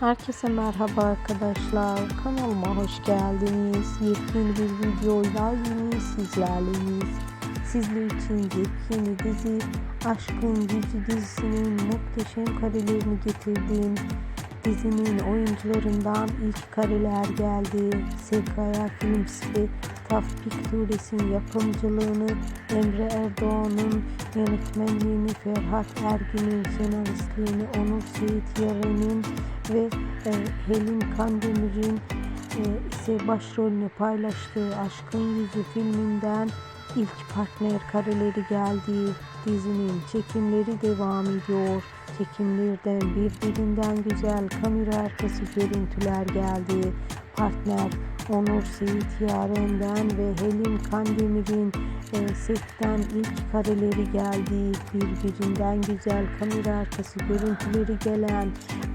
Herkese merhaba arkadaşlar. Kanalıma hoş geldiniz. Yepyeni bir videoyla yine sizlerleyiz. Sizler için yepyeni dizi Aşkın Gücü dizisinin muhteşem karelerini getirdim. Dizinin oyuncularından ilk kareler geldi. Sekaya Films ve Taf Pictures'in yapımcılığını Emre Erdoğan'ın yönetmenliğini Ferhat Ergin'in senaristliğini Onur Seyit Yaren'in ve e, Helin Kandemir'in e, ise başrolünü paylaştığı Aşkın Yüzü filminden ilk partner kareleri geldi. Dizinin çekimleri devam ediyor. Çekimlerden birbirinden güzel kamera arkası görüntüler geldi. Partner Onur Seyit Yaren'den ve Helin Kandemir'in e, setten ilk kareleri geldi. Birbirinden güzel kamera arkası görüntüleri gelen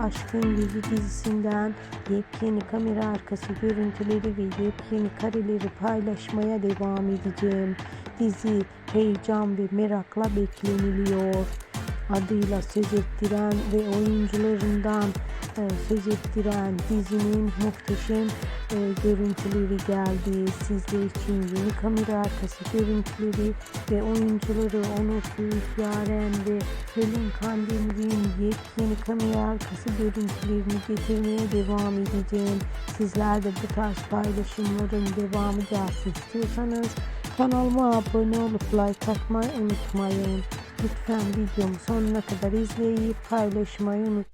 Aşkın Yüzü dizisinden yepyeni kamera arkası görüntüleri ve yepyeni kareleri paylaşmaya devam edeceğim. Dizi heyecan ve merakla bekleniliyor adıyla söz ettiren ve oyuncularından e, söz ettiren dizinin muhteşem e, görüntüleri geldi. Sizler için yeni kamera arkası görüntüleri ve oyuncuları Onur Suyut Yaren ve Pelin Kandemir'in yepyeni kamera arkası görüntülerini getirmeye devam edeceğim. Sizler de bu tarz paylaşımların devamı gelsin istiyorsanız kanalıma abone olup like atmayı unutmayın. Lütfen videomu sonuna kadar izleyip paylaşmayı unutmayın.